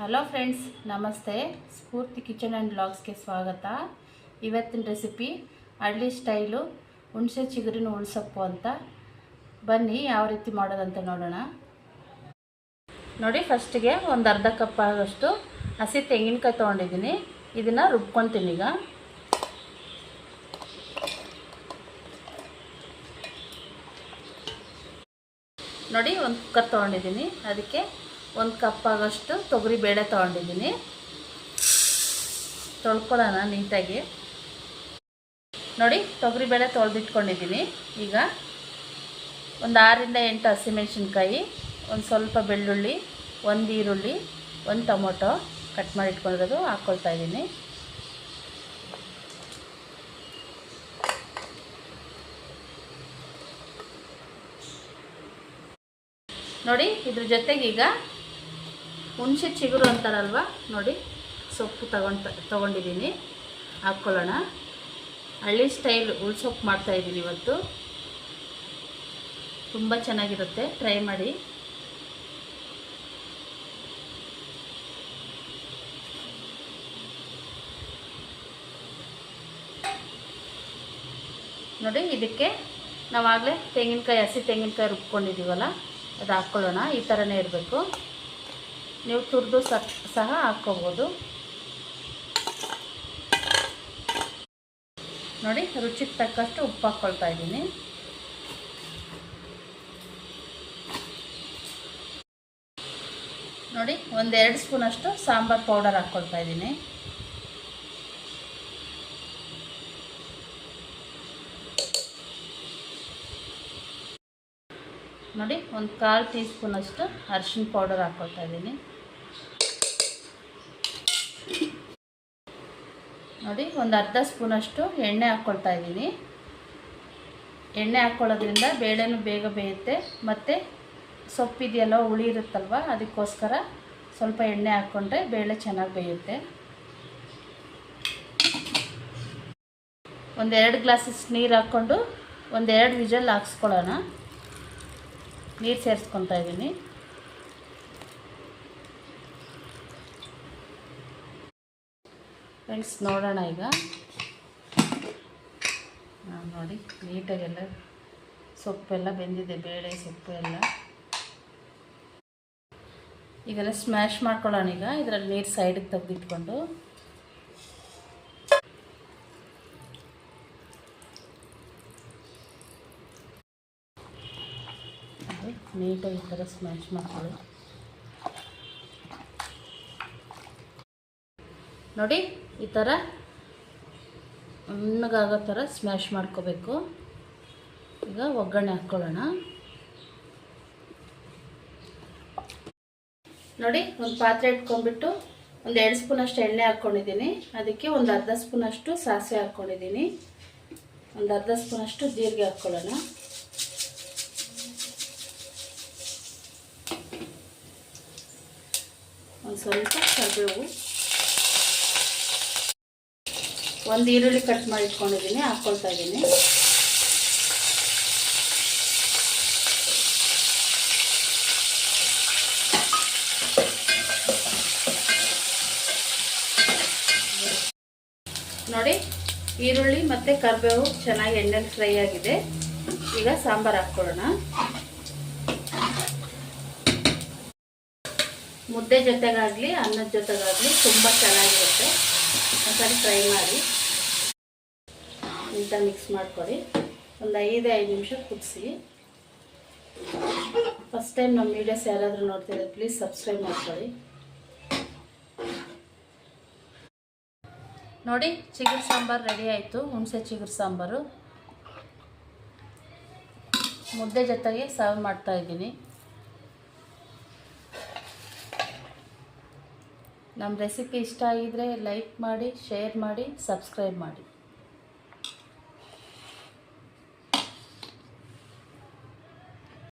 Hello friends ನಮಸ್ತೆ. ಸ್ಫೂರ್ತಿ kitchen and ಬ್ಲಾಗ್ಸ್ಗೆ ಸ್ವಾಗತ. ಇವತ್ತಿನ ರೆಸಿಪಿ ಹಳ್ಳಿ ಸ್ಟೈಲು ಹುಣಸೆ ಚಿಗುರಿನ ಉಳ್ಸೊಪ್ಪು ಅಂತ. ಬನ್ನಿ ಯಾವ ರೀತಿ ಮಾಡೋದಂತ ನೋಡೋಣ. ನೋಡಿ ಫಸ್ಟಿಗೆ ಒಂದು ಅರ್ಧ ಕಪ್ ಆಗೋಷ್ಟು ಹಸಿ ತೆಂಗಿನಕಾಯಿ ತೊಗೊಂಡಿದ್ದೀನಿ. ಇದನ್ನು ರುಬ್ಕೊತೀನಿ ಈಗ. ನೋಡಿ, ಒಂದು ಕುಕ್ಕರ್ ತೊಗೊಂಡಿದ್ದೀನಿ. ಅದಕ್ಕೆ ಒಂದು ಕಪ್ ಆಗೋಷ್ಟು ತೊಗರಿ ಬೇಳೆ ತೊಗೊಂಡಿದ್ದೀನಿ. ತೊಳ್ಕೊಳ್ಳೋಣ ನೀಟಾಗಿ. ನೋಡಿ, ತೊಗರಿ ಬೇಳೆ ತೊಳೆದಿಟ್ಕೊಂಡಿದ್ದೀನಿ. ಈಗ ಒಂದು ಆರಿಂದ ಎಂಟು ಹಸಿಮೆಣ್ಸಿನ್ಕಾಯಿ, ಒಂದು ಸ್ವಲ್ಪ ಬೆಳ್ಳುಳ್ಳಿ, ಒಂದು ಈರುಳ್ಳಿ, ಒಂದು ಟೊಮೊಟೊ ಕಟ್ ಮಾಡಿ ಇಟ್ಕೊಂಡಿರೋದು ಹಾಕ್ಕೊಳ್ತಾ ಇದ್ದೀನಿ. ನೋಡಿ, ಇದ್ರ ಜೊತೆಗೆ ಈಗ ಹುಣಸೆ ಚಿಗುರು ಅಂತಾರಲ್ವ? ನೋಡಿ, ಸೊಪ್ಪು ತಗೊಂಡು ತೊಗೊಂಡಿದ್ದೀನಿ. ಹಾಕ್ಕೊಳ್ಳೋಣ. ಹಳ್ಳಿ ಸ್ಟೈಲ್ ಉಳ್ಸೊಪ್ಪು ಮಾಡ್ತಾಯಿದ್ದೀನಿ ಇವತ್ತು. ತುಂಬ ಚೆನ್ನಾಗಿರುತ್ತೆ. ಟ್ರೈ ಮಾಡಿ. ನೋಡಿ, ಇದಕ್ಕೆ ನಾವಾಗಲೇ ತೆಂಗಿನಕಾಯಿ, ಹಸಿ ತೆಂಗಿನಕಾಯಿ ರುಬ್ಕೊಂಡಿದ್ದೀವಲ್ಲ, ಅದು ಹಾಕ್ಕೊಳ್ಳೋಣ. ಈ ಥರನೇ ಇರಬೇಕು. ನೀವು ತುರಿದು ಸಹ ಹಾಕ್ಕೋಬೋದು. ನೋಡಿ, ರುಚಿಗೆ ತಕ್ಕಷ್ಟು ಉಪ್ಪು ಹಾಕ್ಕೊಳ್ತಾ ಇದ್ದೀನಿ. ನೋಡಿ, ಒಂದೆರಡು ಸ್ಪೂನಷ್ಟು ಸಾಂಬಾರು ಪೌಡರ್ ಹಾಕ್ಕೊಳ್ತಾ ಇದ್ದೀನಿ. ನೋಡಿ, ಒಂದು ಕಾಲು ಟೀ ಸ್ಪೂನಷ್ಟು ಅರಿಶಿನ ಪೌಡರ್ ಹಾಕ್ಕೊಳ್ತಾ ಇದ್ದೀನಿ. ನೋಡಿ, ಒಂದು ಅರ್ಧ ಸ್ಪೂನಷ್ಟು ಎಣ್ಣೆ ಹಾಕ್ಕೊಳ್ತಾ ಇದ್ದೀನಿ. ಎಣ್ಣೆ ಹಾಕ್ಕೊಳ್ಳೋದ್ರಿಂದ ಬೇಳೆನೂ ಬೇಗ ಬೇಯುತ್ತೆ. ಮತ್ತು ಸೊಪ್ಪಿದೆಯಲ್ಲ, ಹುಳಿ ಇರುತ್ತಲ್ವ, ಅದಕ್ಕೋಸ್ಕರ ಸ್ವಲ್ಪ ಎಣ್ಣೆ ಹಾಕ್ಕೊಂಡ್ರೆ ಬೇಳೆ ಚೆನ್ನಾಗಿ ಬೇಯುತ್ತೆ. ಒಂದೆರಡು ಗ್ಲಾಸಸ್ ನೀರು ಹಾಕ್ಕೊಂಡು ಒಂದೆರಡು ವಿಜಲ್ ಹಾಕ್ಸ್ಕೊಳ್ಳೋಣ. ನೀರು ಸೇರಿಸ್ಕೊತಾ ಇದ್ದೀನಿ ಫ್ರೆಂಡ್ಸ್ ನೋಡೋಣ ಈಗ. ನೋಡಿ, ನೀಟಾಗೆಲ್ಲ ಸೊಪ್ಪೆಲ್ಲ ಬೆಂದಿದೆ, ಬೇಳೆ, ಸೊಪ್ಪು ಎಲ್ಲ. ಈಗೆಲ್ಲ ಸ್ಮ್ಯಾಶ್ ಮಾಡ್ಕೊಳ್ಳೋಣ ಈಗ. ಇದರಲ್ಲಿ ನೀರು ಸೈಡಿಗೆ ತೆಗೆದಿಟ್ಕೊಂಡು. ನೀಟಾಗಿ ಈ ಥರ ಸ್ಮ್ಯಾಶ್ ಮಾಡ್ಕೊಳ್ಳಿ. ನೋಡಿ, ಈ ಥರ ಹಣ್ಣಗಾಗೋ ಥರ ಸ್ಮ್ಯಾಶ್ ಮಾಡ್ಕೋಬೇಕು. ಈಗ ಒಗ್ಗರಣೆ ಹಾಕ್ಕೊಳ್ಳೋಣ. ನೋಡಿ, ಒಂದು ಪಾತ್ರೆ ಇಟ್ಕೊಂಡ್ಬಿಟ್ಟು ಒಂದು ಎರಡು ಸ್ಪೂನಷ್ಟು ಎಣ್ಣೆ ಹಾಕ್ಕೊಂಡಿದ್ದೀನಿ. ಅದಕ್ಕೆ ಒಂದು ಅರ್ಧ ಸ್ಪೂನಷ್ಟು ಸಾಸಿವೆ ಹಾಕ್ಕೊಂಡಿದ್ದೀನಿ. ಒಂದು ಅರ್ಧ ಸ್ಪೂನಷ್ಟು ಜೀರಿಗೆ ಹಾಕ್ಕೊಳ್ಳೋಣ. ಸ್ವಲ್ಪ ಕರಿಬೇವು. ಒಂದು ಈರುಳ್ಳಿ ಕಟ್ ಮಾಡಿ ಇಟ್ಕೊಂಡಿದ್ದೀನಿ ಹಾಕ್ಕೊಳ್ತಾ ಇದ್ದೀನಿ. ನೋಡಿ, ಈರುಳ್ಳಿ ಮತ್ತು ಕರಿಬೇವು ಚೆನ್ನಾಗಿ ಎಣ್ಣೆಲಿ ಫ್ರೈ ಆಗಿದೆ. ಈಗ ಸಾಂಬಾರು ಹಾಕ್ಕೊಳ್ಳೋಣ. ಮುದ್ದೆ ಜೊತೆಗಾಗಲಿ, ಅನ್ನದ ಜೊತೆಗಾಗಲಿ ತುಂಬ ಚೆನ್ನಾಗಿರುತ್ತೆ. ಒಂದ್ಸರಿ ಫ್ರೈ ಮಾಡಿ. ಇಂಥ ಮಿಕ್ಸ್ ಮಾಡ್ಕೊಳ್ಳಿ. ಒಂದು ಐದು ಐದು ನಿಮಿಷ ಕುದಿಸಿ. ಫಸ್ಟ್ ಟೈಮ್ ನಮ್ಮ ವೀಡಿಯೋಸ್ ಯಾರಾದರೂ ನೋಡ್ತಿದ್ರೆ ಪ್ಲೀಸ್ ಸಬ್ಸ್ಕ್ರೈಬ್ ಮಾಡ್ಕೊಳ್ಳಿ. ನೋಡಿ, ಚಿಗುರು ಸಾಂಬಾರು ರೆಡಿ ಆಯಿತು. ಹುಣಸೆ ಚಿಗುರು ಸಾಂಬಾರು. ಮುದ್ದೆ ಜೊತೆಗೆ ಸರ್ವ್ ಮಾಡ್ತಾಯಿದ್ದೀನಿ ನಮ್ಮ ರೆಸಿಪಿ ಇಷ್ಟ ಆಗಿದ್ದರೆ ಲೈಕ್ ಮಾಡಿ ಶೇರ್ ಮಾಡಿ ಸಬ್ಸ್ಕ್ರೈಬ್ ಮಾಡಿ.